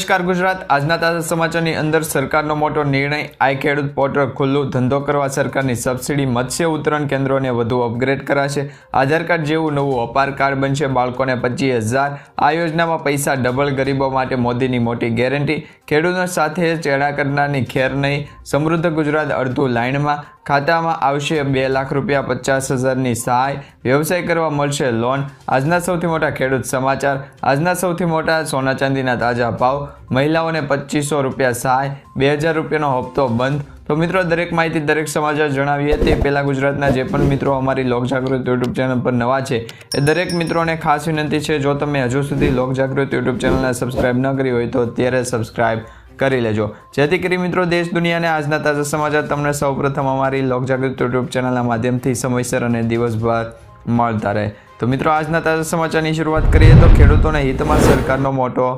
નમસ્કાર ગુજરાત. આજના તાજા સમાચારની અંદર સરકારનો મોટો નિર્ણય, આઈ ખેડૂત પોર્ટલ ખુલ્લું ધંધો કરવા સરકારની સબસિડી, મત્સ્ય ઉત્તરણ કેન્દ્રોને વધુ અપગ્રેડ કરાશે. આધાર કાર્ડ જેવું નવું અપાર કાર્ડ બનશે બાળકોને પચીસ હજાર. આ યોજનામાં પૈસા ડબલ ગરીબો માટે મોદીની મોટી ગેરંટી. ખેડૂતો સાથે ચેડા કરનારની ખેર નહીં. સમૃદ્ધ ગુજરાત અડધું લાઇનમાં. ખાતામાં આવશે બે લાખ રૂપિયા પચાસ હજારની સહાય. વ્યવસાય કરવા મળશે લોન. આજના સૌથી મોટા ખેડૂત સમાચાર. આજના સૌથી મોટા સોના ચાંદીના તાજા ભાવ. મહિલાઓને પચીસો રૂપિયા સહાય, બે હજાર રૂપિયાનો હપ્તો બંધ. તો મિત્રો, દરેક માહિતી દરેક સમાચાર જણાવીએ તે પહેલાં ગુજરાતના જે પણ મિત્રો અમારી લોક જાગૃત યુટ્યુબ ચેનલ પર નવા છે, એ દરેક મિત્રોને ખાસ વિનંતી છે, જો તમે હજુ સુધી લોક જાગૃત યુટ્યુબ ચેનલને સબસ્ક્રાઇબ ન કરી હોય તો અત્યારે સબસ્ક્રાઇબ કરી લેજો. જેથી કરી મિત્રો, દેશ, દુનિયાને આજના તાજા સમાચાર તમને સૌપ્રથમ અમારી લોક જાગૃત યુટ્યુબ ચેનલના માધ્યમથી સમયસર અને દિવસભર મળતા રહે. તો મિત્રો, આજના તાજા સમાચારની શરૂઆત કરીએ તો ખેડૂતોના હિતમાં સરકારનો મોટો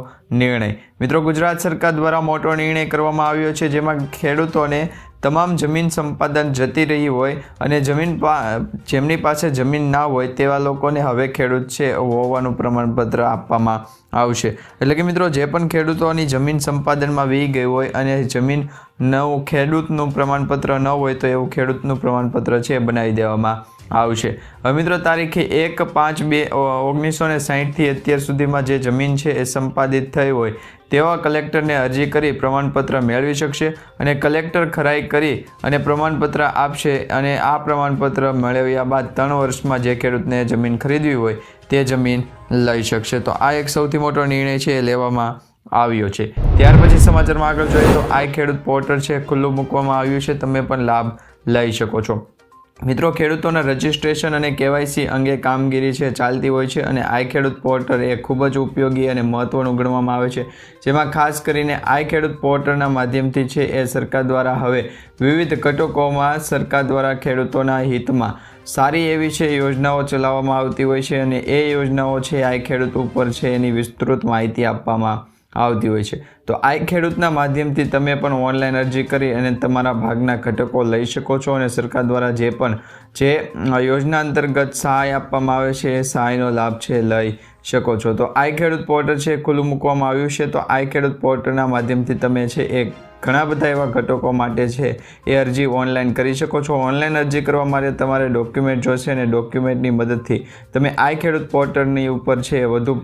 નિર્ણય. મિત્રો, ગુજરાત સરકાર દ્વારા મોટો નિર્ણય કરવામાં આવ્યો છે, જેમાં ખેડૂતોને તમામ જમીન સંપાદન જતી રહી હોય અને જમીન જેમની પાસે જમીન ના હોય તેવા લોકોને હવે ખેડૂત છે હોવાનું પ્રમાણપત્ર આપવામાં આવશે. એટલે કે મિત્રો, જે પણ ખેડૂતોની જમીન સંપાદનમાં વી ગઈ હોય અને જમીન નવું, ખેડૂતનું પ્રમાણપત્ર ન હોય તો એવું ખેડૂતનું પ્રમાણપત્ર છે બનાવી દેવામાં આવશે. હવે મિત્રો, તારીખે એક પાંચ બે, ઓગણીસો ને સાહીઠથી અત્યાર સુધીમાં જે જમીન છે એ સંપાદિત થઈ હોય તેવા કલેક્ટરને અરજી કરી પ્રમાણપત્ર મેળવી શકશે અને કલેક્ટર ખરાઈ કરી અને પ્રમાણપત્ર આપશે અને આ પ્રમાણપત્ર મેળવ્યા બાદ ત્રણ વર્ષમાં જે ખેડૂતને જમીન ખરીદવી હોય તે જમીન લઈ શકશે. તો આ એક સૌથી મોટો નિર્ણય છે એ લેવામાં આવ્યો છે. ત્યાર પછી સમાચારમાં આગળ જોઈએ તો આ ખેડૂત પોર્ટલ છે, ખુલ્લું મૂકવામાં આવ્યું છે. તમે પણ લાભ લઈ શકો છો. મિત્રો, ખેડૂતોના રજિસ્ટ્રેશન અને કેવાયસી અંગે કામગીરી છે, ચાલતી હોય છે અને આઈ ખેડૂત પોર્ટલ એ ખૂબ જ ઉપયોગી અને મહત્ત્વનું ગણવામાં આવે છે. જેમાં ખાસ કરીને આઈ ખેડૂત પોર્ટલના માધ્યમથી છે એ સરકાર દ્વારા હવે વિવિધ ઘટકોમાં સરકાર દ્વારા ખેડૂતોના હિતમાં સારી એવી છે યોજનાઓ ચલાવવામાં આવતી હોય છે અને એ યોજનાઓ છે આઈ ખેડૂત ઉપર છે એની વિસ્તૃત માહિતી આપવામાં આવતી હોય છે. તો આ ખેડૂતના માધ્યમથી તમે પણ ઓનલાઈન અરજી કરી અને તમારા ભાગના ઘટકો લઈ શકો છો અને સરકાર દ્વારા જે પણ જે યોજના અંતર્ગત સહાય આપવામાં આવે છે, એ સહાયનો લાભ છે, લઈ શકો છો. તો આઈ ખેડૂત પોર્ટલ છે ખુલ્લું મૂકવામાં આવ્યું છે. તો આઈ ખેડૂત પોર્ટલના માધ્યમથી તમે છે, એ ઘણા બધા એવા ઘટકો માટે છે, એ અરજી ઓનલાઈન કરી શકો છો. ઓનલાઈન અરજી કરવા માટે તમારે ડોક્યુમેન્ટ જોશે અને ડોક્યુમેન્ટની મદદથી તમે આઈ ખેડૂત પોર્ટલની ઉપર છે વધુ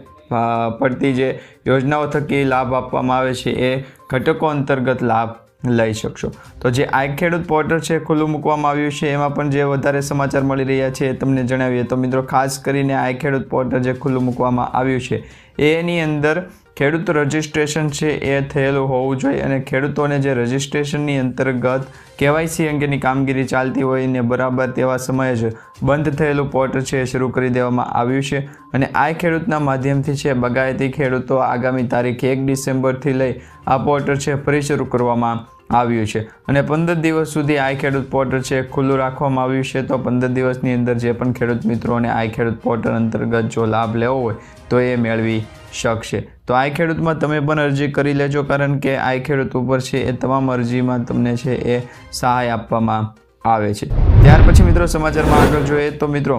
પડતી જે યોજનાઓ થકી લાભ આપવામાં આવે છે એ ઘટકો અંતર્ગત લાભ લઈ શકશો. તો જે આ ખેડૂત પોર્ટલ છે ખુલ્લું મૂકવામાં આવ્યું છે. એમાં પણ જે વધારે સમાચાર મળી રહ્યા છે એ તમને જણાવીએ. તો મિત્રો, ખાસ કરીને આઈ ખેડૂત પોર્ટલ જે ખુલ્લું મૂકવામાં આવ્યું છે, એની અંદર ખેડૂત રજિસ્ટ્રેશન છે એ થયેલું હોવું જોઈએ અને ખેડૂતોને જે રજિસ્ટ્રેશનની અંતર્ગત કેવાયસી અંગેની કામગીરી ચાલતી હોય ને બરાબર તેવા સમયે જ બંધ થયેલું પોર્ટ છે એ શરૂ કરી દેવામાં આવ્યું છે અને આ ખેડૂતના માધ્યમથી છે બગાયતી ખેડૂતો આગામી તારીખ એક ડિસેમ્બરથી લઈ આ પોર્ટ છે ફરી શરૂ કરવામાં આવ્યું છે. અને પંદર દિવસ સુધી આઈ ખેડૂત પોર્ટલ છે ખુલ્લું રાખવામાં આવ્યું છે તો પંદર દિવસની અંદર જે પણ ખેડૂત મિત્રોને આઈ ખેડૂત પોર્ટલ અંતર્ગત જો લાભ લેવો હોય તો એ મેળવી શકશે તો આ ખેડૂતમાં તમે પણ અરજી કરી લેજો, કારણ કે આ ખેડૂત ઉપર છે એ તમામ અરજીમાં તમને છે એ સહાય આપવામાં આવે છે. ત્યાર પછી મિત્રો સમાચારમાં આગળ જોઈએ તો મિત્રો,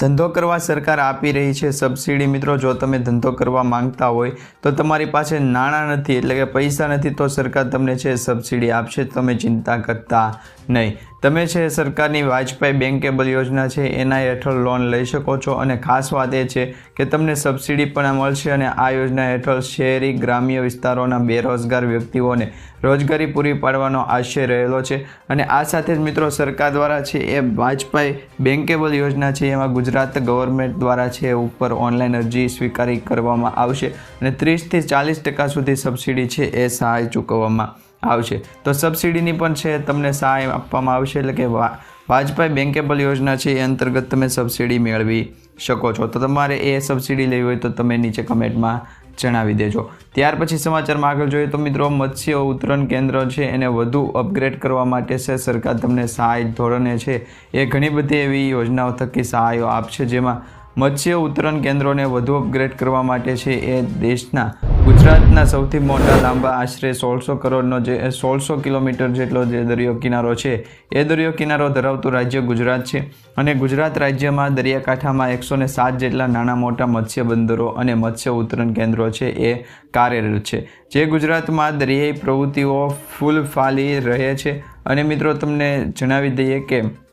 ધંધો કરવા સરકાર આપી રહી છે સબસિડી. મિત્રો, જો તમે ધંધો કરવા માંગતા હોય તો તમારી પાસે નાણાં નથી, એટલે કે પૈસા નથી, તો સરકાર તમને છે સબસિડી આપશે. તમે ચિંતા કરતા નહીં. તમે છે સરકારની વાજપાઈ બેન્કેબલ યોજના છે, એના હેઠળ લોન લઈ શકો છો અને ખાસ વાત એ છે કે તમને સબસિડી પણ મળશે અને આ યોજના હેઠળ શહેરી, ગ્રામ્ય વિસ્તારોના બેરોજગાર વ્યક્તિઓને રોજગારી પૂરી પાડવાનો આશય રહેલો છે. અને આ સાથે જ મિત્રો સરકાર દ્વારા છે એ વાજપાઈ બેન્કેબલ યોજના છે, એમાં ગુજરાત ગવર્મેન્ટ દ્વારા છે ઉપર ઓનલાઈન અરજી સ્વીકારી કરવામાં આવશે અને ત્રીસથી ચાલીસ ટકા સુધી સબસિડી છે એ સહાય ચૂકવવામાં આવશે. તો સબસિડીની પણ છે, તમને સહાય આપવામાં આવશે. એટલે કે વાજપાઈ બેન્કેબલ યોજના છે, એ અંતર્ગત તમે સબસિડી મેળવી શકો છો. તો તમારે એ સબસિડી લેવી હોય તો તમે નીચે કમેન્ટમાં જણાવી દેજો. ત્યાર પછી સમાચારમાં આગળ જોઈએ તો મિત્રો, મત્સ્ય ઉત્તરણ કેન્દ્ર છે, એને વધુ અપગ્રેડ કરવા માટે છે, સરકાર તમને સહાય ધોરણે છે. એ ઘણી બધી એવી યોજનાઓ થકી સહાયો આપશે, જેમાં મત્સ્ય ઉત્તરણ કેન્દ્રોને વધુ અપગ્રેડ કરવા માટે છે એ દેશના ગુજરાતના સૌથી મોટા લાંબા આશરે સોળસો કરોડનો જે સોળસો કિલોમીટર જેટલો જે દરિયો કિનારો છે, એ દરિયો કિનારો ધરાવતું રાજ્ય ગુજરાત છે. અને ગુજરાત રાજ્યમાં દરિયાકાંઠામાં એકસો ને સાત જેટલા નાના મોટા મત્સ્ય બંદરો અને મત્સ્ય ઉત્તરણ કેન્દ્રો છે એ કાર્યરત છે. જે ગુજરાતમાં દરિયાઈ પ્રવૃત્તિઓ ફૂલ ફાલી રહે છે. અને મિત્રો, તમને જણાવી દઈએ કે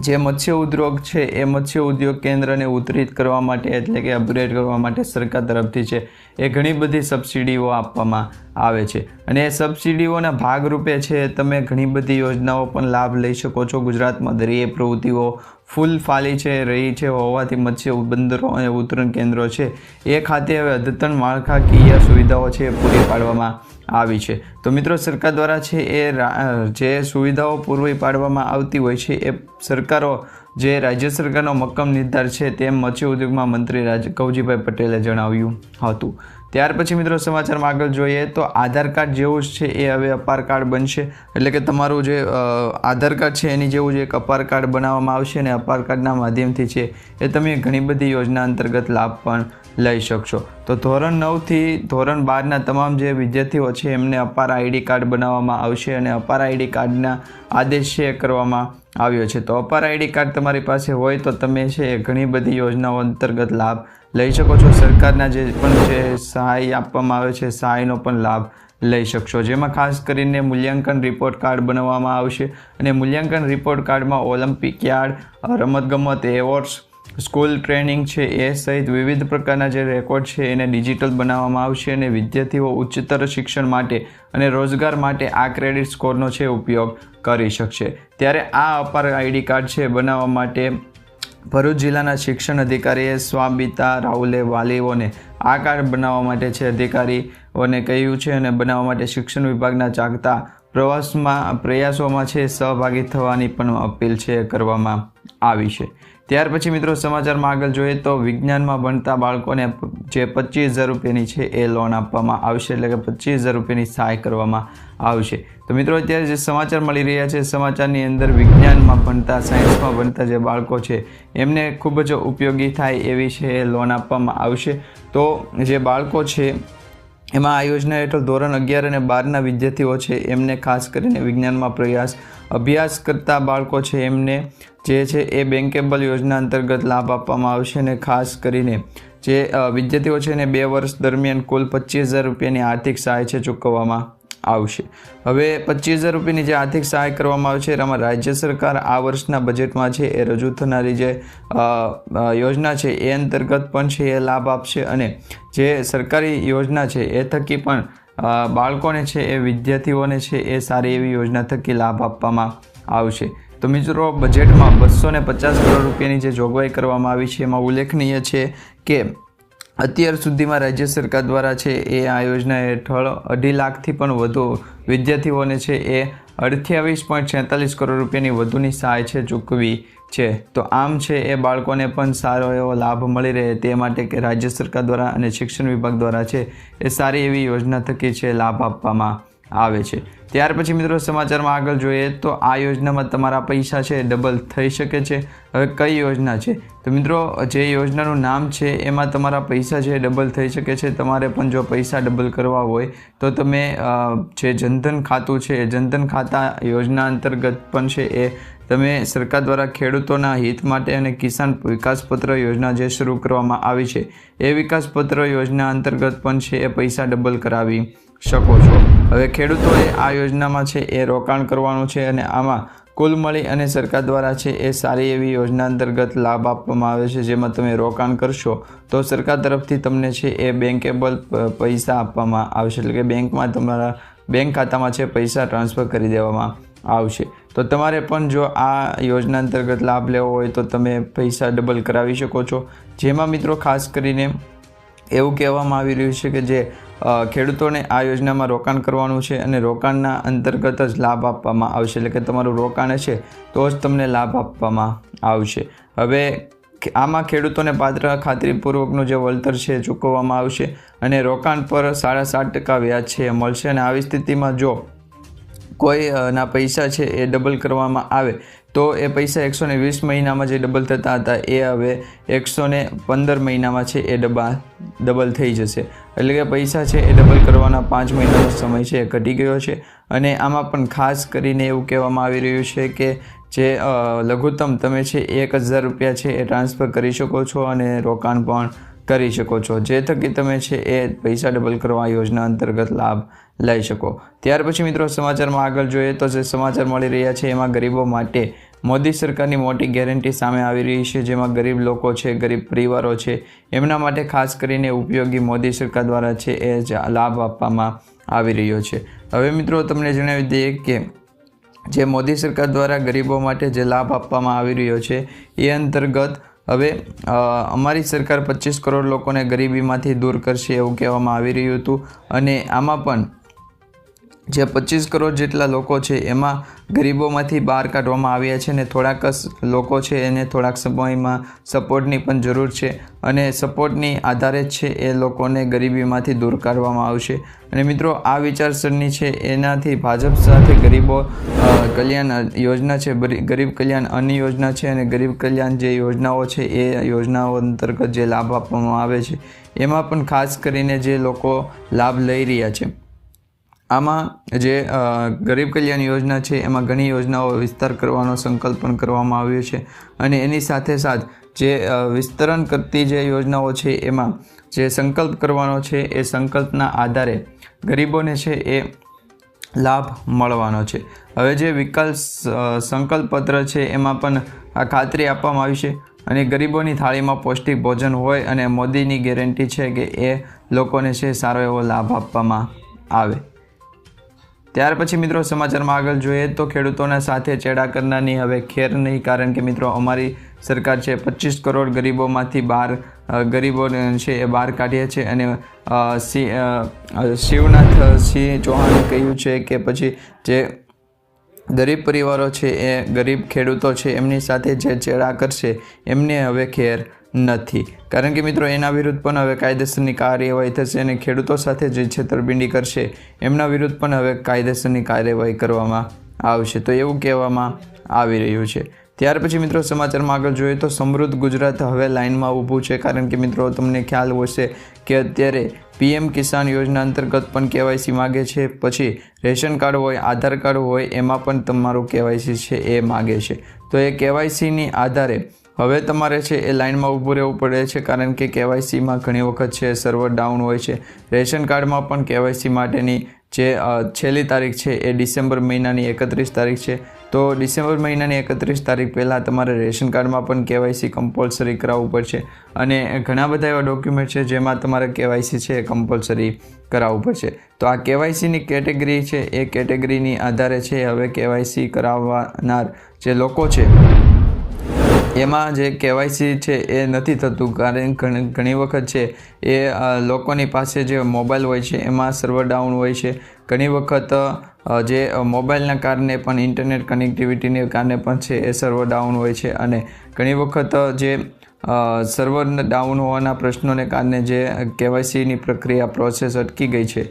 જે મત્સ્ય ઉદ્યોગ છે, એ મત્સ્ય ઉદ્યોગ કેન્દ્રને ઉત્તરિત કરવા માટે એટલે કે અપગ્રેડ કરવા માટે સરકાર તરફથી છે, એ ઘણી બધી સબસિડીઓ આપવામાં આવે છે. અને એ સબસિડીઓના ભાગરૂપે છે, તમે ઘણી બધી યોજનાઓ પણ લાભ લઈ શકો છો ગુજરાતમાં. દરિયાઈ પ્રવૃત્તિઓ ફૂલ ફાલી છે, રહી છે, હોવાથી મત્સ્ય બંદરો અને ઉતરણ કેન્દ્રો છે. એ ખાતે હવે અદ્યતન માળખાકીય સુવિધાઓ છે પૂરી પાડવામાં આવી છે. તો મિત્રો, સરકાર દ્વારા છે એ જે સુવિધાઓ પૂરી પાડવામાં આવતી હોય છે એ સરકારો, જે રાજ્ય સરકારનો મક્કમ નિર્ધાર છે તેમ મત્સ્ય ઉદ્યોગમાં મંત્રી રાજ કવજીભાઈ પટેલે જણાવ્યું હતું. ત્યાર પછી મિત્રો સમાચારમાં આગળ જોઈએ તો આધાર કાર્ડ જેવું જ છે, એ હવે અપાર કાર્ડ બનશે. એટલે કે તમારું જે આધાર કાર્ડ છે, એની જેવું જ એક અપાર કાર્ડ બનાવવામાં આવશે અને અપાર કાર્ડના માધ્યમથી છે, એ તમે ઘણી બધી યોજના અંતર્ગત લાભ પણ લઈ શકશો. તો ધોરણ નવથી ધોરણ બારના તમામ જે વિદ્યાર્થીઓ છે, એમને અપાર આઈડી કાર્ડ બનાવવામાં આવશે અને અપાર આઈડી કાર્ડના આદેશ છે કરવામાં આવ્યો છે. તો અપાર આઈડી કાર્ડ તમારી પાસે હોય તો તમે છે ઘણી બધી યોજનાઓ અંતર્ગત લાભ લઈ શકો છો. સરકારના જે પણ જે સહાય આપવામાં આવે છે, સહાયનો પણ લાભ લઈ શકશો. જેમાં ખાસ કરીને મૂલ્યાંકન રિપોર્ટ કાર્ડ બનાવવામાં આવશે અને મૂલ્યાંકન રિપોર્ટ કાર્ડમાં ઓલિમ્પિક યાર્ડ, રમતગમત એવોર્ડ્સ સ્કૂલ ટ્રેનિંગ છે, એ સહિત વિવિધ પ્રકારના જે રેકોર્ડ છે, એને ડિજિટલ બનાવવામાં આવશે અને વિદ્યાર્થીઓ ઉચ્ચતર શિક્ષણ માટે અને રોજગાર માટે આ ક્રેડિટ સ્કોરનો છે ઉપયોગ કરી શકશે. ત્યારે આ અપાર આઈડી કાર્ડ છે, બનાવવા માટે ભરૂચ જિલ્લાના શિક્ષણ અધિકારીએ સ્વામિતા રાહુલે વાલીઓને આ કાર્ડ બનાવવા માટે છે અધિકારીઓને કહ્યું છે અને બનાવવા માટે શિક્ષણ વિભાગના ચાગતા પ્રવાસમાં પ્રયાસોમાં છે, સહભાગી થવાની પણ અપીલ છે કરવામાં આવી છે. ત્યાર પછી મિત્રો સમાચારમાં આગળ જોઈએ તો વિજ્ઞાનમાં ભણતા બાળકોને જે પચીસ હજાર રૂપિયાની છે એ લોન આપવામાં આવશે, એટલે કે પચીસ હજાર રૂપિયાની સહાય કરવામાં આવશે. તો મિત્રો અત્યારે જે સમાચાર મળી રહ્યા છે, સમાચારની અંદર વિજ્ઞાનમાં ભણતા સાયન્સમાં ભણતા જે બાળકો છે, એમને ખૂબ જ ઉપયોગી થાય એવી છે એ લોન આપવામાં આવશે. તો જે બાળકો છે એમાં આ યોજના હેઠળ ધોરણ અગિયાર અને બારના વિદ્યાર્થીઓ છે. એમને ખાસ કરીને વિજ્ઞાનમાં પ્રયાસ, અભ્યાસ કરતા બાળકો છે. એમને જે છે એ બેન્કેબલ યોજના અંતર્ગત લાભ આપવામાં આવશે અને ખાસ કરીને જે વિદ્યાર્થીઓ છે એને બે વર્ષ દરમિયાન કુલ પચીસ હજાર રૂપિયાની આર્થિક સહાય છે ચૂકવવામાં. આવશે. હવે પચીસ હજાર રૂપિયાની જે આર્થિક સહાય કરવામાં આવશે એમાં રાજ્ય સરકાર આ વર્ષના બજેટમાં છે, એ રજૂ થનારી જે યોજના છે, એ અંતર્ગત પણ છે, એ લાભ આપશે અને જે સરકારી યોજના છે, એ થકી પણ બાળકોને છે, એ વિદ્યાર્થીઓને છે, એ સારી એવી યોજના થકી લાભ આપવામાં આવશે. તો મિત્રો, બજેટમાં બસો ને પચાસ કરોડ રૂપિયાની જે જોગવાઈ કરવામાં આવી છે, એમાં ઉલ્લેખનીય છે કે અત્યાર સુધીમાં રાજ્ય સરકાર દ્વારા છે એ આ યોજના હેઠળ અઢી લાખથી પણ વધુ વિદ્યાર્થીઓને છે એ અઠ્યાવીસ પોઈન્ટ છેતાલીસ કરોડ રૂપિયાની વધુની સહાય છે ચૂકવી છે. તો આમ છે એ બાળકોને પણ સારો એવો લાભ મળી રહે તે માટે કે રાજ્ય સરકાર દ્વારા અને શિક્ષણ વિભાગ દ્વારા છે એ સારી એવી યોજના થકી છે લાભ આપવામાં આવે છે. ત્યાર પછી મિત્રો સમાચારમાં આગળ જોઈએ તો આ યોજનામાં તમારા પૈસા છે, ડબલ થઈ શકે છે. હવે કઈ યોજના છે? તો મિત્રો, જે યોજનાનું નામ છે, એમાં તમારા પૈસા છે, ડબલ થઈ શકે છે. તમારે પણ જો પૈસા ડબલ કરવા હોય, તો તમે જે જનધન ખાતું છે જનધન ખાતા યોજના અંતર્ગત પણ છે એ તમે સરકાર દ્વારા ખેડૂતોના હિત માટે અને કિસાન વિકાસપત્ર યોજના જે શરૂ કરવામાં આવી છે, એ વિકાસપત્ર યોજના અંતર્ગત પણ છે એ પૈસા ડબલ કરાવી શકો છો. હવે ખેડૂતોએ આ યોજનામાં છે એ રોકાણ કરવાનું છે અને આમાં કુલ મળી અને સરકાર દ્વારા છે એ સારી એવી યોજના અંતર્ગત લાભ આપવામાં આવે છે, જેમાં તમે રોકાણ કરશો, તો સરકાર તરફથી તમને છે એ બેન્કેબલ પૈસા આપવામાં આવશે. એટલે કે બેંકમાં તમારા બેંક ખાતામાં છે પૈસા ટ્રાન્સફર કરી દેવામાં આવશે. તો તમારે પણ જો આ યોજના અંતર્ગત લાભ લેવો હોય તો તમે પૈસા ડબલ કરાવી શકો છો. જેમાં મિત્રો ખાસ કરીને એવું કહેવામાં આવી રહ્યું છે કે જે ખેડૂતોને આ યોજનામાં રોકાણ કરવાનું છે અને રોકાણના અંતર્ગત જ લાભ આપવામાં આવશે. એટલે કે તમારું રોકાણ છે તો જ તમને લાભ આપવામાં આવશે. હવે આમાં ખેડૂતોને પાત્ર ખાતરીપૂર્વકનું જે વળતર છે ચૂકવવામાં આવશે અને રોકાણ પર સાડા સાત ટકા વ્યાજ છે મળશે. અને આવી સ્થિતિમાં જો કોઈના પૈસા છે એ ડબલ કરવામાં આવે તો એ પૈસા એકસો ને વીસ મહિનામાં જે ડબલ થતા હતા, એ હવે એકસો ને પંદર મહિનામાં છે, એ ડબા ડબલ થઈ જશે. એટલે કે પૈસા છે એ ડબલ કરવાના પાંચ મહિનાનો સમય છે, એ ઘટી ગયો છે. અને આમાં પણ ખાસ કરીને એવું કહેવામાં આવી રહ્યું છે કે જે લઘુત્તમ તમે છે એક હજાર રૂપિયા છે એ ટ્રાન્સફર કરી શકો છો અને રોકાણ પણ કરી શકો છો. જે થકી તમે છે એ પૈસા ડબલ કરવા યોજના અંતર્ગત લાભ લઈ શકો. ત્યાર પછી મિત્રો સમાચારમાં આગળ જોઈએ તો જે સમાચાર મળી રહ્યા છે એમાં ગરીબો માટે મોદી સરકારની મોટી ગેરંટી સામે આવી રહી છે, જેમાં ગરીબ લોકો છે, ગરીબ પરિવારો છે, એમના માટે ખાસ કરીને ઉપયોગી મોદી સરકાર દ્વારા છે એ જ લાભ આપવામાં આવી રહ્યો છે. હવે મિત્રો તમને જણાવી દઈએ કે જે મોદી સરકાર દ્વારા ગરીબો માટે જે લાભ આપવામાં આવી રહ્યો છે, એ અંતર્ગત હવે અમારી સરકાર પચીસ કરોડ લોકોને ગરીબીમાંથી દૂર કરશે એવું કહેવામાં આવી રહ્યું હતું. અને આમાં પણ જે પચીસ કરોડ જેટલા લોકો છે, એમાં ગરીબોમાંથી બહાર કાઢવામાં આવ્યા છે અને થોડાક લોકો છે, એને થોડાક સમયમાં સપોર્ટની પણ જરૂર છે અને સપોર્ટની આધારે જ છે એ લોકોને ગરીબીમાંથી દૂર કાઢવામાં આવશે. અને મિત્રો, આ વિચારસરણી છે, એનાથી ભાજપ સાથે ગરીબો કલ્યાણ યોજના છે ગરીબ કલ્યાણ અન્ન યોજના છે અને ગરીબ કલ્યાણ જે યોજનાઓ છે, એ યોજનાઓ અંતર્ગત જે લાભ આપવામાં આવે છે, એમાં પણ ખાસ કરીને જે લોકો લાભ લઈ રહ્યા છે. આમાં જે ગરીબ કલ્યાણ યોજના છે, એમાં ઘણી યોજનાઓ વિસ્તાર કરવાનો સંકલ્પ પણ કરવામાં આવ્યો છે. અને એની સાથે સાથ જે વિસ્તરણ કરતી જે યોજનાઓ છે, એમાં જે સંકલ્પ કરવાનો છે, એ સંકલ્પના આધારે ગરીબોને છે, એ લાભ મળવાનો છે. હવે જે વિકલ્પ પત્ર છે, એમાં પણ આ ખાતરી આપવામાં આવી છે. અને ગરીબોની થાળીમાં પૌષ્ટિક ભોજન હોય અને મોદીની ગેરંટી છે કે એ લોકોને છે, સારો એવો લાભ આપવામાં આવે. ત્યાર પછી મિત્રો સમાચારમાં આગળ જોઈએ તો ખેડૂતોના સાથે ચેડા કરનારની હવે ખેર નહીં, કારણ કે મિત્રો અમારી સરકાર છે પચીસ કરોડ ગરીબોમાંથી બહાર ગરીબો છે એ બહાર કાઢ્યા છે અને શિવનાથ સિંહ ચૌહાણે કહ્યું છે કે પછી જે ગરીબ પરિવારો છે એ ગરીબ ખેડૂતો છે એમની સાથે જે ચેડા કરશે એમને હવે ખેર નથી. કારણ કે મિત્રો, એના વિરુદ્ધ પણ હવે કાયદેસરની કાર્યવાહી થશે અને ખેડૂતો સાથે જે છેતરપિંડી કરશે, એમના વિરુદ્ધ પણ હવે કાયદેસરની કાર્યવાહી કરવામાં આવશે. તો એવું કહેવામાં આવી રહ્યું છે. ત્યાર પછી મિત્રો, સમાચારમાં આગળ જોઈએ તો સમૃદ્ધ ગુજરાત હવે લાઇનમાં ઊભું છે. કારણ કે મિત્રો, તમને ખ્યાલ હશે કે અત્યારે પીએમ કિસાન યોજના અંતર્ગત પણ કેવાયસી માગે છે. પછી રેશન કાર્ડ હોય, આધાર કાર્ડ હોય, એમાં પણ તમારું કેવાયસી છે એ માગે છે. તો એ કેવાયસીની આધારે હવે તમારે છે એ લાઇનમાં ઊભું રહેવું પડે છે, કારણ કે કેવાયસીમાં ઘણી વખત છે સર્વર ડાઉન હોય છે. રેશન કાર્ડમાં પણ કેવાયસી માટેની જે છેલ્લી તારીખ છે એ ડિસેમ્બર મહિનાની એકત્રીસ તારીખ છે. તો ડિસેમ્બર મહિનાની એકત્રીસ તારીખ પહેલાં તમારે રેશન કાર્ડમાં પણ કેવાયસી કમ્પલસરી કરાવવું પડશે. અને ઘણા બધા એવા ડોક્યુમેન્ટ છે જેમાં તમારે કેવાયસી છે એ કમ્પલસરી કરાવવું પડશે. તો આ કેવાયસીની કેટેગરી છે, એ કેટેગરીની આધારે છે હવે કેવાયસી કરાવનાર જે લોકો છે એમાં જે કેવાયસી છે એ નથી થતું. કારણ ઘણી વખત છે એ લોકોની પાસે જે મોબાઈલ હોય છે, એમાં સર્વર ડાઉન હોય છે. ઘણી વખત જે મોબાઈલના કારણે પણ ઇન્ટરનેટ કનેક્ટિવિટીને કારણે પણ છે એ સર્વર ડાઉન હોય છે. અને ઘણી વખત જે સર્વર ડાઉન હોવાના પ્રશ્નોને કારણે જે કેવાયસીની પ્રક્રિયા પ્રોસેસ અટકી ગઈ છે.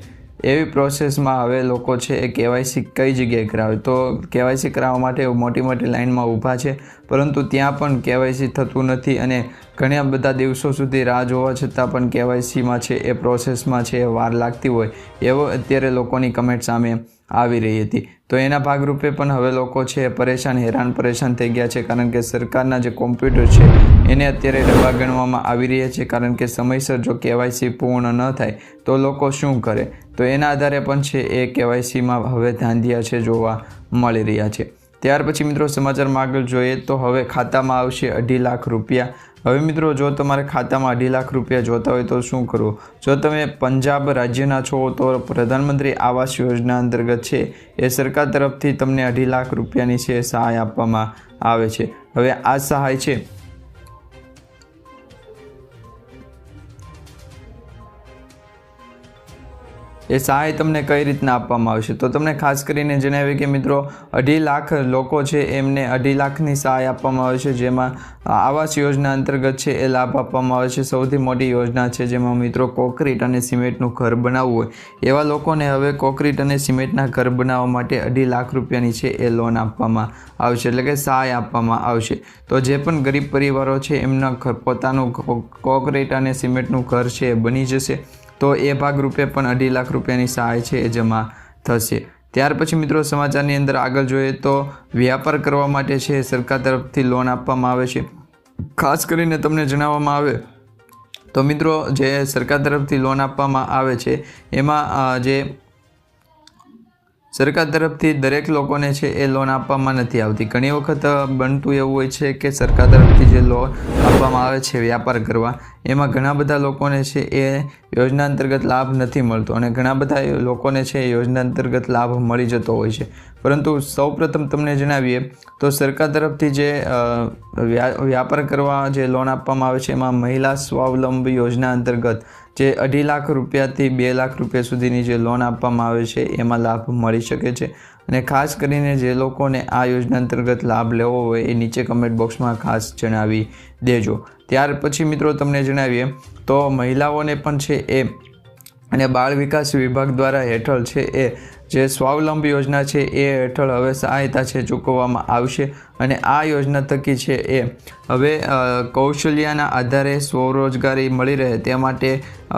એવી પ્રોસેસમાં હવે લોકો છે એ કેવાયસી કઈ જગ્યાએ કરાવે? તો કેવાયસી કરાવવા માટે મોટી મોટી લાઇનમાં ઊભા છે, પરંતુ ત્યાં પણ કેવાયસી થતું નથી અને ઘણા બધા દિવસો સુધી રાહ જોવા છતાં પણ કેવાયસીમાં છે એ પ્રોસેસમાં છે એ વાર લાગતી હોય, એવો અત્યારે લોકોની કમેન્ટ સામે આવી રહી હતી. તો એના ભાગરૂપે પણ હવે લોકો છે પરેશાન, હેરાન પરેશાન થઈ ગયા છે, કારણ કે સરકારના જે કોમ્પ્યુટર છે એને અત્યારે ડબ્બા ગણવામાં આવી રહ્યા છે કારણ કે સમયસર જો કેવાયસી પૂર્ણ ન થાય, તો લોકો શું કરે? તો એના આધારે પણ છે એ કેવાયસીમાં હવે ધાંધિયા છે જોવા મળી રહ્યા છે. ત્યાર પછી મિત્રો સમાચારમાં આગળ જોઈએ તો હવે ખાતામાં આવશે અઢી લાખ રૂપિયા. હવે મિત્રો જો તમારે ખાતામાં અઢી લાખ રૂપિયા જોતા હોય તો શું કરવું? જો તમે પંજાબ રાજ્યના છો તો પ્રધાનમંત્રી આવાસ યોજના અંતર્ગત છે એ સરકાર તરફથી તમને અઢી લાખ રૂપિયાની છે સહાય આપવામાં આવે છે. હવે આ સહાય છે એ સહાય તમને કઈ રીતના આપવામાં આવશે? તો તમને ખાસ કરીને જણાવીએ કે મિત્રો, અઢી લાખ લોકો છે એમને અઢી લાખની સહાય આપવામાં આવે છે. જેમાં આવાસ યોજના અંતર્ગત છે એ લાભ આપવામાં આવે છે. સૌથી મોટી યોજના છે જેમાં મિત્રો કોન્ક્રીટ અને સિમેન્ટનું ઘર બનાવવું હોય. એવા લોકોને હવે કોન્ક્રીટ અને સિમેન્ટના ઘર બનાવવા માટે અઢી લાખ રૂપિયાની છે એ લોન આપવામાં આવશે. એટલે કે સહાય આપવામાં આવશે. તો જે પણ ગરીબ પરિવારો છે એમના પોતાનું કોન્ક્રીટ અને સિમેન્ટનું ઘર છે એ બની જશે. તો એ ભાગરૂપે પણ અઢી લાખ રૂપિયાની સહાય છે એ જમા થશે. ત્યાર પછી મિત્રો સમાચારની અંદર આગળ જોઈએ તો વ્યાપાર કરવા માટે છે સરકાર તરફથી લોન આપવામાં આવે છે. ખાસ કરીને તમને જણાવવામાં આવે તો મિત્રો જે સરકાર તરફથી લોન આપવામાં આવે છે, એમાં જે સરકાર તરફથી દરેક લોકોને છે એ લોન આપવામાં નથી આવતી. ઘણી વખત બનતું એવું હોય છે કે સરકાર તરફથી જે લોન આપવામાં આવે છે વ્યાપાર કરવા, એમાં ઘણા બધા લોકોને છે એ યોજના અંતર્ગત લાભ નથી મળતો અને ઘણા બધા લોકોને છે એ યોજના અંતર્ગત લાભ મળી જતો હોય છે. પરંતુ સૌપ્રથમ તમને જણાવીએ તો સરકાર તરફથી જે વ્યા- વ્યાપાર કરવા જે લોન આપવામાં આવે છે એમાં મહિલા સ્વાવલંબી યોજના અંતર્ગત જે અઢી લાખ રૂપિયાથી બે લાખ રૂપિયા સુધીની જે લોન આપવામાં આવે છે, એમાં લાભ મળી શકે છે. અને ખાસ કરીને જે લોકોને આ યોજના અંતર્ગત લાભ લેવો હોય, એ નીચે કમેન્ટ બોક્સમાં ખાસ જણાવી દેજો. ત્યાર પછી મિત્રો તમને જણાવીએ, તો મહિલાઓને પણ છે એ અને બાળ વિકાસ વિભાગ દ્વારા હેઠળ છે એ જે સ્વાવલંબી યોજના છે એ હેઠળ હવે સહાયતા છે ચૂકવવામાં આવશે અને આ યોજના થકી છે એ હવે કૌશલ્યના આધારે સ્વરોજગારી મળી રહે તે માટે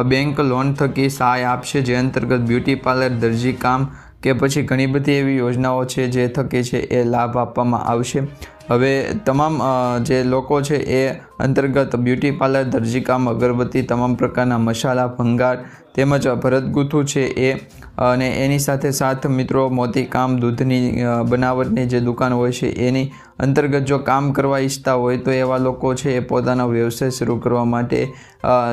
બેંક લોન થકી સહાય આપશે જે અંતર્ગત બ્યુટી પાર્લર, દરજી કામ કે પછી ઘણી બધી એવી યોજનાઓ છે જે થકી છે એ લાભ આપવામાં આવશે. હવે તમામ જે લોકો છે એ અંતર્ગત બ્યુટી પાર્લર, દરજીકામ, અગરબત્તી તમામ પ્રકારના મસાલા, ભંગાર તેમજ ભરતગૂંથું છે એ, અને એની સાથે સાથ મિત્રો મોતીકામ દૂધની બનાવટની જે દુકાન હોય છે એની અંતર્ગત જો કામ કરવા ઈચ્છતા હોય તો એવા લોકો છે એ પોતાનો વ્યવસાય શરૂ કરવા માટે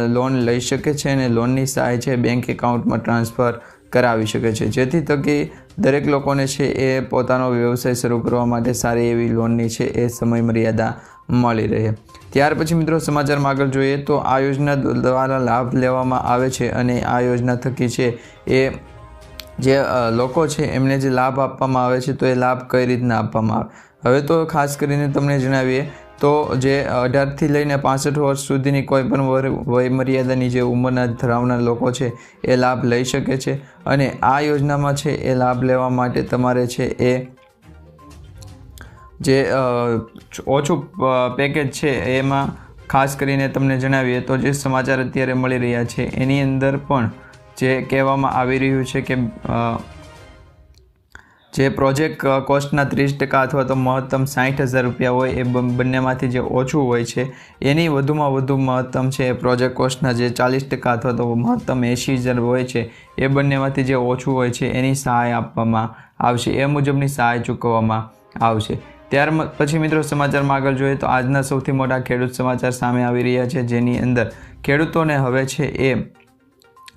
લોન લઈ શકે છે અને લોનની સહાય છે બેંક એકાઉન્ટમાં ટ્રાન્સફર કરાવી શકે છે. જેથી થકી દરેક લોકોને છે એ પોતાનો વ્યવસાય શરૂ કરવા માટે સારી એવી લોનની છે એ સમય મર્યાદા મળી રહે. ત્યાર પછી મિત્રો સમાચારમાં આગળ જોઈએ તો આ યોજના દ્વારા લાભ લેવામાં આવે છે અને આ યોજના થકી છે એ જે લોકો છે એમને જે લાભ આપવામાં આવે છે તો એ લાભ કઈ રીતના આપવામાં આવે? હવે તો ખાસ કરીને તમને જણાવીએ તો જે અઢારથી લઈને પાસઠ વર્ષ સુધીની કોઈ પણ વર- વય જે ઉંમરના ધરાવનાર લોકો છે, એ લાભ લઈ શકે છે. અને આ યોજનામાં છે, એ લાભ લેવા માટે તમારે છે, એ જે ઓછું પેકેજ છે, એમાં ખાસ કરીને તમને જણાવીએ તો જે સમાચાર અત્યારે મળી રહ્યા છે, એની અંદર પણ જે કહેવામાં આવી રહ્યું છે કે જે પ્રોજેક્ટ કોસ્ટના ત્રીસ ટકા અથવા તો મહત્તમ સાઠ હજાર રૂપિયા હોય એ બંનેમાંથી જે ઓછું હોય છે, એની વધુમાં વધુ મહત્તમ છે એ પ્રોજેક્ટ કોસ્ટના જે ચાલીસ ટકા અથવા તો મહત્તમ એંશી હજાર હોય છે, એ બંનેમાંથી જે ઓછું હોય છે એની સહાય આપવામાં આવશે, એ મુજબની સહાય ચૂકવવામાં આવશે. ત્યાર પછી મિત્રો સમાચારમાં આગળ જોઈએ તો આજના સૌથી મોટા ખેડૂત સમાચાર સામે આવી રહ્યા છે, જેની અંદર ખેડૂતોને હવે છે એ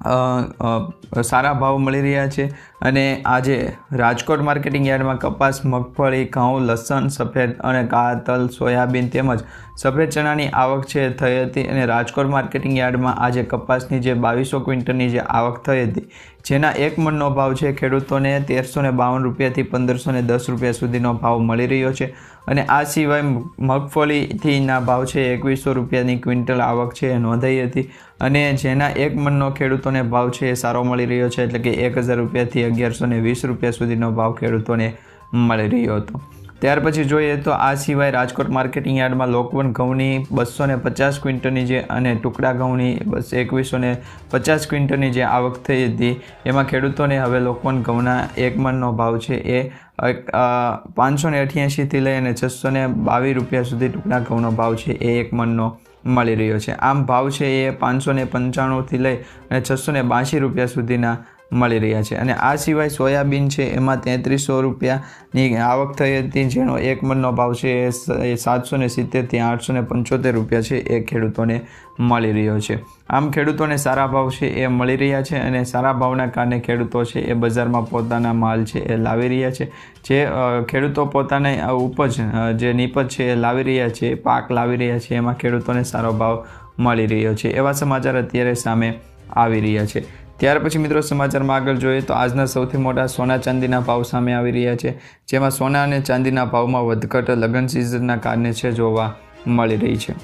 સારા ભાવ મળી રહ્યા છે અને આજે રાજકોટ માર્કેટિંગ યાર્ડમાં કપાસ, મગફળી, ઘઉં, લસણ, સફેદ અને કાળા તલ સોયાબીન તેમજ સફેદ ચણાની આવક છે થઈ હતી અને રાજકોટ માર્કેટિંગ યાર્ડમાં આજે કપાસની જે બાવીસો ક્વિન્ટલની જે આવક થઈ હતી, જેના એક મણનો ભાવ છે ખેડૂતોને તેરસો ને બાવન રૂપિયાથી પંદરસો ને દસ રૂપિયા સુધીનો ભાવ મળી રહ્યો છે અને આ સિવાય મગફળીથીના ભાવ છે એકવીસો રૂપિયાની ક્વિન્ટલ આવક છે નોંધાઈ હતી. અને જેના એક મણનો ખેડૂતોને ભાવ છે એ સારો મળી રહ્યો છે, એટલે કે એક હજાર રૂપિયાથી અગિયારસો ને વીસ રૂપિયા સુધીનો ભાવ ખેડૂતોને મળી રહ્યો હતો. ત્યાર પછી જોઈએ તો આ સિવાય રાજકોટ માર્કેટિંગ યાર્ડમાં લોકવન ઘઉંની બસો ને પચાસ ક્વિન્ટલની જે અને ટુકડા ઘઉંની બસ એકવીસો ને પચાસ ક્વિન્ટલની જે આવક થઈ હતી, એમાં ખેડૂતોને હવે લોકવન ઘઉંના એક મણનો ભાવ છે એ પાંચસો ને અઠ્યાસીથી લઈ અને છસો ને બાવીસ રૂપિયા સુધી ટુકડા ઘઉંનો ભાવ છે એ એક મણનો મળી રહ્યો છે. આમ ભાવ છે એ પાંચસો ને પંચાણુંથી લઈ અને છસો ને બાંશી રૂપિયા સુધીના મળી રહ્યા છે. અને આ સિવાય સોયાબીન છે, એમાં તેત્રીસો રૂપિયાની આવક થઈ હતી, જેનો એક મનનો ભાવ છે, એ સાતસો ને સિત્તેરથી આઠસો ને પંચોતેર રૂપિયા છે, એ ખેડૂતોને મળી રહ્યો છે. આમ ખેડૂતોને સારા ભાવ છે, એ મળી રહ્યા છે અને સારા ભાવના કારણે ખેડૂતો છે, એ બજારમાં પોતાના માલ છે, એ લાવી રહ્યા છે. જે ખેડૂતો પોતાને ઉપજ જે નીપજ છે, એ લાવી રહ્યા છે, પાક લાવી રહ્યા છે, એમાં ખેડૂતોને સારો ભાવ મળી રહ્યો છે. એવા સમાચાર અત્યારે સામે આવી રહ્યા છે. ત્યાર પછી મિત્રો સમાચારમાં આગળ જોઈએ તો આજના સૌથી મોટા સોના ચાંદીના ભાવ સામે આવી રહ્યા છે, જેમાં સોના અને ચાંદીના ભાવમાં વધઘટ લગ્ન સિઝનના કારણે છે જોવા મળી રહી છે.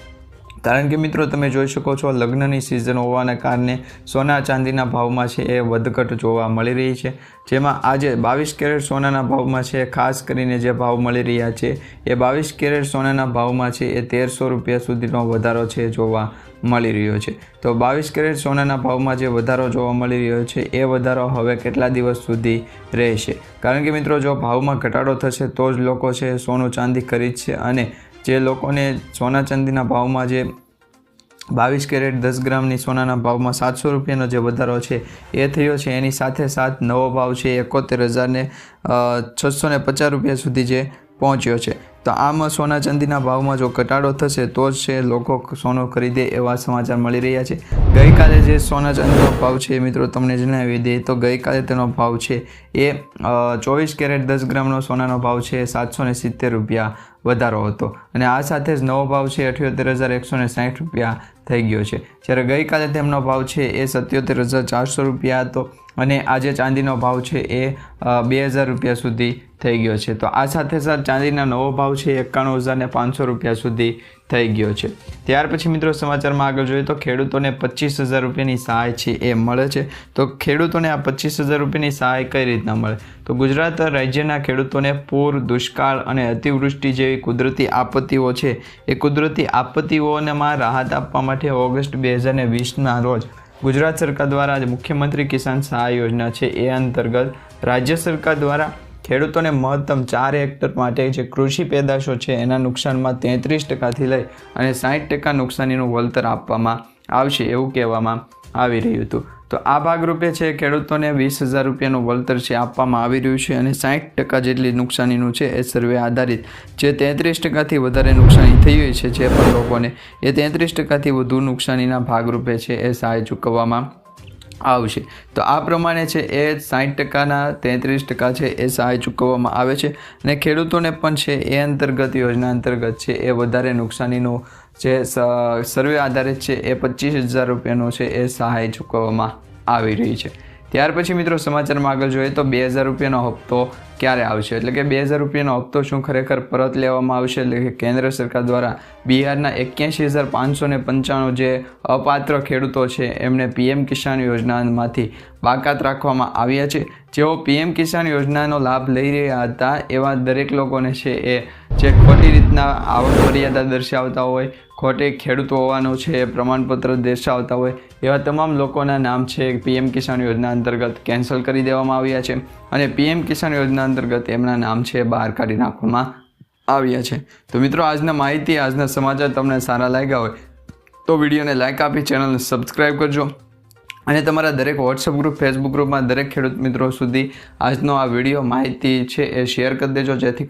કારણ કે મિત્રો તમે જોઈ શકો છો લગ્નની સિઝન હોવાના કારણે સોના ચાંદીના ભાવમાં છે એ વધઘટ જોવા મળી રહી છે, જેમાં આજે બાવીસ કેરેટ સોનાના ભાવમાં છે, ખાસ કરીને જે ભાવ મળી રહ્યા છે એ બાવીસ કેરેટ સોનાના ભાવમાં છે એ તેરસો રૂપિયા સુધીનો વધારો છે જોવા મળી રહ્યો છે. તો બાવીસ કેરેટ સોનાના ભાવમાં જે વધારો જોવા મળી રહ્યો છે, એ વધારો હવે કેટલા દિવસ સુધી રહેશે? કારણ કે મિત્રો, જો ભાવમાં ઘટાડો થશે, તો જ લોકો છે સોનું ચાંદી ખરીદશે અને જે લોકોને સોના ચાંદીના ભાવમાં જે બાવીસ કેરેટ દસ ગ્રામની સોનાના ભાવમાં સાતસો રૂપિયાનો જે વધારો છે, એ થયો છે. એની સાથે સાથ નવો ભાવ છે, એકોતેર હજારને છસો ને પચાસ રૂપિયા સુધી જે પહોંચ્યો છે. તો આમાં સોના ચાંદીના ભાવમાં જો ઘટાડો થશે, તો જ છે લોકો સોનું ખરીદે એવા સમાચાર મળી રહ્યા છે. ગઈકાલે જે સોના ચાંદીનો ભાવ છે મિત્રો તમને જણાવી દઈએ તો ગઈકાલે તેનો ભાવ છે એ ચોવીસ કેરેટ દસ ગ્રામનો સોનાનો ભાવ છે, સાતસો ને સિત્તેર રૂપિયા વધારો હતો. અને આ સાથે જ નવો ભાવ છે અઠ્યોતેર હજાર એકસો ને સાઠ રૂપિયા થઈ ગયો છે. જ્યારે ગઈકાલે તેમનો ભાવ છે એ સત્યોતેર હજાર ચારસો રૂપિયા હતો અને આજે ચાંદીનો ભાવ છે એ બે હજાર રૂપિયા સુધી થઈ ગયો છે. તો આ સાથે સાથે ચાંદીના નવો ભાવ છે એકાણું હજાર ને પાંચસો રૂપિયા સુધી થઈ ગયો છે. ત્યાર પછી મિત્રો સમાચારમાં આગળ જોઈએ તો ખેડૂતોને પચીસ હજાર રૂપિયાની સહાય છે એ મળે છે. તો ખેડૂતોને આ પચીસ હજાર રૂપિયાની સહાય કઈ રીતના મળે? તો ગુજરાત રાજ્યના ખેડૂતોને પૂર, દુષ્કાળ અને અતિવૃષ્ટિ જેવી કુદરતી આપત્તિઓ છે. એ કુદરતી આપત્તિઓમાં રાહત આપવા માટે ઓગસ્ટ બે હજાર વીસના રોજ ગુજરાત સરકાર દ્વારા મુખ્યમંત્રી કિસાન સહાય યોજના છે. એ અંતર્ગત રાજ્ય સરકાર દ્વારા ખેડૂતોને મહત્તમ ચાર હેક્ટર માટે જે કૃષિ પેદાશો છે, એના નુકસાનમાં તેત્રીસ ટકાથી લઈ અને સાઠ ટકા નુકસાનીનું વળતર આપવામાં આવશે એવું કહેવામાં આવી રહ્યું હતું. તો આ ભાગરૂપે છે, ખેડૂતોને વીસ હજાર રૂપિયાનું વળતર છે, આપવામાં આવી રહ્યું છે અને સાઠ ટકા જેટલી નુકસાનીનું છે, એ સર્વે આધારિત જે તેત્રીસ ટકાથી વધારે નુકસાની થઈ હોય છે, જે પણ લોકોને એ તેત્રીસ ટકાથી વધુ નુકસાનીના ભાગરૂપે છે, એ સહાય ચૂકવવામાં આવશે. તો આ પ્રમાણે છે એ સાઠ ટકાના તેત્રીસ ટકા છે એ સહાય ચૂકવવામાં આવે છે અને ખેડૂતોને પણ છે એ અંતર્ગત યોજના અંતર્ગત છે એ વધારે નુકસાનીનો જે સર્વે આધારિત છે એ પચીસ હજાર રૂપિયાનો છે એ સહાય ચૂકવવામાં આવી રહી છે. ત્યાર પછી મિત્રો સમાચારમાં આગળ જોઈએ તો બે હજાર રૂપિયાનો હપ્તો ક્યારે આવશે? એટલે કે બે હજાર રૂપિયાનો હપ્તો શું ખરેખર પરત લેવામાં આવશે? એટલે કે કેન્દ્ર સરકાર દ્વારા બિહારના એક્યાસી હજાર પાંચસો પંચાણું જે અપાત્ર ખેડૂતો છે, એમને પીએમ કિસાન યોજનામાંથી બાકાત રાખવામાં આવ્યા છે. જેઓ પીએમ કિસાન યોજનાનો લાભ લઈ રહ્યા હતા, એવા દરેક લોકોને છે એ જે ખોટી રીતના આવક મર્યાદા દર્શાવતા હોય, ખોટે ખેડૂત હોવાનું છે પ્રમાણપત્ર દર્શાવતા હોય એવા તમામ લોકોના નામ છે. પીએમ કિસાન યોજના અંતર્ગત કેન્સલ કરી દેવામાં આવ્યા છે અને પીએમ કિસાન યોજના અંતર્ગત એમના નામ છે બહાર કાઢી નાખવામાં આવ્યા છે. તો મિત્રો, આજના માહિતી, આજના સમાચાર તમને સારા લાગ્યા હોય તો વિડીયોને લાઇક આપી, ચેનલને સબસ્ક્રાઈબ કરજો અને તમારા દરેક વોટ્સઅપ ગ્રુપ ફેસબુક ગ્રુપમાં દરેક ખેડૂત મિત્રો સુધી આજનો આ વીડિયો માહિતી છે એ શેર કરી દેજો જેથી